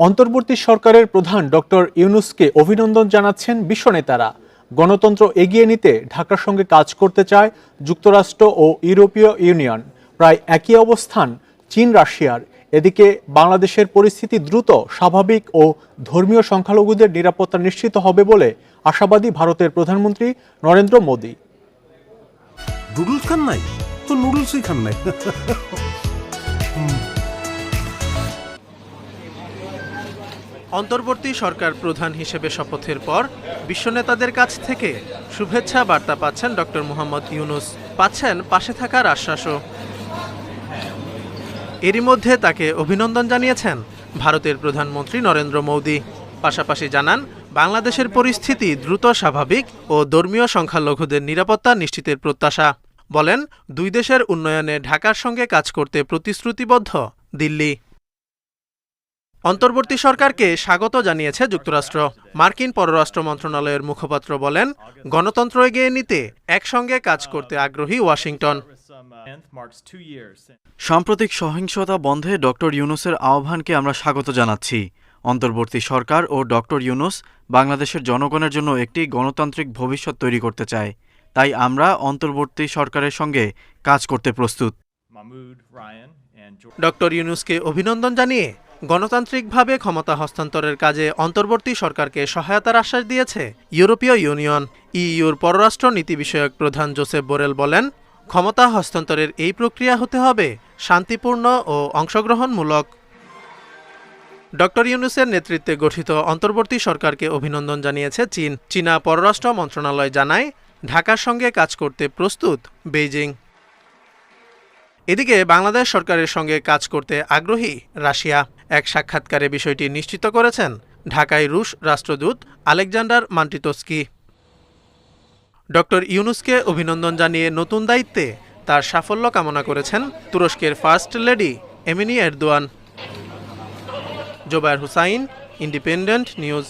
অন্তর্বর্তী সরকারের প্রধান ডক্টর ইউনুসকে অভিনন্দন জানাচ্ছেন বিশ্বনেতারা গণতন্ত্র এগিয়ে নিতে ঢাকার সঙ্গে কাজ করতে চায় যুক্তরাষ্ট্র ও ইউরোপীয় ইউনিয়ন। প্রায় একই অবস্থান, চীন, রাশিয়ার। এদিকে বাংলাদেশের পরিস্থিতি দ্রুত স্বাভাবিক ও ধর্মীয় সংখ্যালঘুদের নিরাপত্তা নিশ্চিত হবে বলে আশাবাদী ভারতের প্রধানমন্ত্রী নরেন্দ্র মোদী। নুডলস খান নাই? তো নুডলসই খান নাই। অন্তর্বর্তী সরকার প্রধান হিসেবে শপথের পর বিশ্বনেতাদের কাছ থেকে শুভেচ্ছা বার্তা পাচ্ছেন ডক্টর মোহাম্মদ ইউনুস। পাচ্ছেন পাশে থাকার আশ্বাসও। এরই মধ্যে তাকে অভিনন্দন জানিয়েছেন ভারতের প্রধানমন্ত্রী নরেন্দ্র মোদী। পাশাপাশি জানান, বাংলাদেশের পরিস্থিতি দ্রুত স্বাভাবিক ও ধর্মীয় সংখ্যালঘুদের নিরাপত্তা নিশ্চিতের প্রত্যাশা। বলেন, দুই দেশের উন্নয়নে ঢাকার সঙ্গে কাজ করতে প্রতিশ্রুতিবদ্ধ দিল্লি। অন্তর্বর্তী সরকারকে স্বাগত জানিয়েছে যুক্তরাষ্ট্র। মার্কিন পররাষ্ট্র মন্ত্রণালয়ের মুখপাত্র বলেন গণতন্ত্র এগিয়ে নিতে একসঙ্গে কাজ করতে আগ্রহী ওয়াশিংটন। সাম্প্রতিক সহিংসতা বন্ধে ডক্টর ইউনুসের আহ্বানকে আমরা স্বাগত জানাচ্ছি। অন্তর্বর্তী সরকার ও ডক্টর ইউনুস বাংলাদেশের জনগণের জন্য একটি গণতান্ত্রিক ভবিষ্যৎ তৈরি করতে চায়। তাই আমরা অন্তর্বর্তী সরকারের সঙ্গে কাজ করতে প্রস্তুত। ডক্টর ইউনুসকে অভিনন্দন জানিয়ে গণতান্ত্রিকভাবে ক্ষমতা হস্তান্তরের কাজে অন্তর্বর্তী সরকারকে সহায়তার আশ্বাস দিয়েছে ইউরোপীয় ইউনিয়ন, ইইউর পররাষ্ট্র নীতি বিষয়ক প্রধান জোসেফ বোরেল বলেন, ক্ষমতা হস্তান্তরের এই প্রক্রিয়া হতে হবে শান্তিপূর্ণ ও অংশগ্রহণমূলক। ডক্টর ইউনুসের নেতৃত্বে গঠিত অন্তর্বর্তী সরকারকে অভিনন্দন জানিয়েছে চীন। চীনা পররাষ্ট্র মন্ত্রণালয় জানায়, ঢাকার সঙ্গে কাজ করতে প্রস্তুত বেইজিং। এদিকে বাংলাদেশ সরকারের সঙ্গে কাজ করতে আগ্রহী রাশিয়া। এক সাক্ষাৎকারে বিষয়টি নিশ্চিত করেছেন ঢাকায় রুশ রাষ্ট্রদূত আলেকজান্ডার মান্টিতস্কি। ডক্টর ইউনুসকে অভিনন্দন জানিয়ে নতুন দায়িত্বে তার সাফল্য কামনা করেছেন তুরস্কের first lady Emine Erdogan. Zobayer Hussain, independent news.